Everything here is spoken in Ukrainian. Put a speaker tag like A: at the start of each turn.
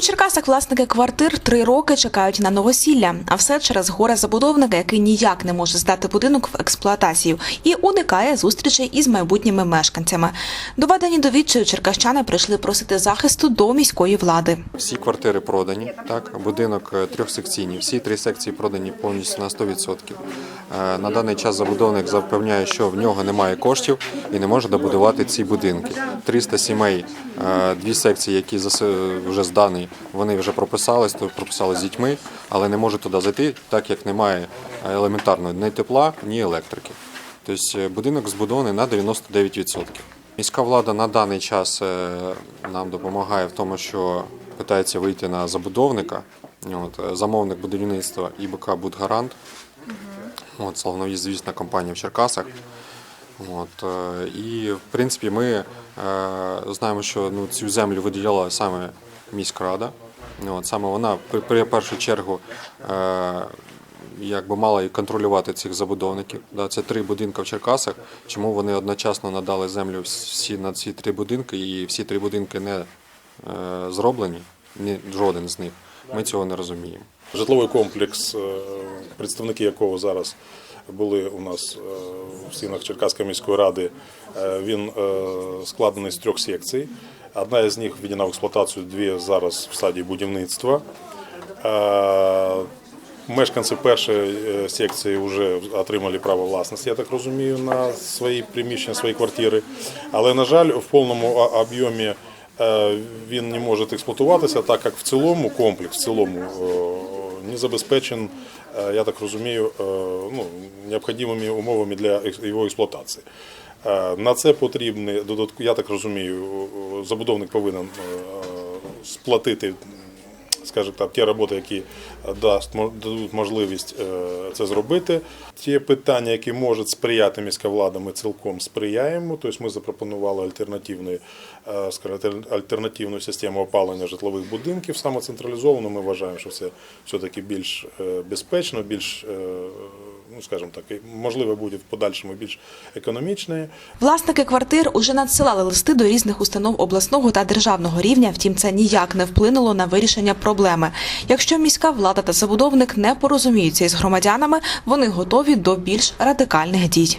A: Черкасах власники квартир три роки чекають на новосілля, а все через горе забудовника, який ніяк не може здати будинок в експлуатацію і уникає зустрічей із майбутніми мешканцями. Доведені до відчаю черкащани прийшли просити захисту до міської влади.
B: Всі квартири продані, так, будинок е, трьохсекційний, всі три секції продані повністю на 100%. Е, На даний час забудовник запевняє, що в нього немає коштів і не може добудувати ці будинки. 300 сімей, е, дві секції, які вже здані, вони вже прописались, то прописали з дітьми, але не можуть туди зайти, так як немає елементарної ні тепла, ні електрики. Тобто е, будинок збудований на 99%. Міська влада на даний час е, нам допомагає в тому, що питається вийти на забудовника. От, е, замовник будівництва ІБК Будгарант. От, славнозвісна компанія в Черкасах. От, е, і в принципі ми е, знаємо, що ну, цю землю виділяла саме міськрада. От, саме вона при, першу чергу е, якби мала і контролювати цих забудовників. Да, це три будинки в Черкасах. Чому вони одночасно надали землю всі на ці три будинки, і всі три будинки не е, зроблені, ні, жоден з них. Ми цього не розуміємо.
C: Житловий комплекс, е, представники якого зараз були у нас в стінах Черкаської міської ради, він складений з трьох секцій. Одна із них введена в експлуатацію, дві зараз в стадії будівництва. Е, Мешканці першої е, секції вже отримали право власності, я так розумію, на свої приміщення, свої квартири. Але, на жаль, в повному об'ємі е, він не може експлуатуватися, так як в цілому комплекс в цілому не забезпечен, я так розумію, ну, необхідними умовами для його експлуатації. Е, На це потрібні додатку, я так розумію, е, забудовник повинен е, сплатити скажімо так, ті роботи, які мо- дадуть можливість е, це зробити. Ті питання, які можуть сприяти міська влада, ми цілком сприяємо. Тобто ми запропонували альтернативну, е, скажімо, альтернативну систему опалення житлових будинків, саме централізовано. Ми вважаємо, що це все-таки більш е, безпечно, більш, е, ну скажімо так, можливо, буде в подальшому більш економічне.
A: Власники квартир уже надсилали листи до різних установ обласного та державного рівня. Втім, це ніяк не вплинуло на вирішення проблеми. Якщо міська влада та забудовник не порозуміються із громадянами, вони готові до більш радикальних дій.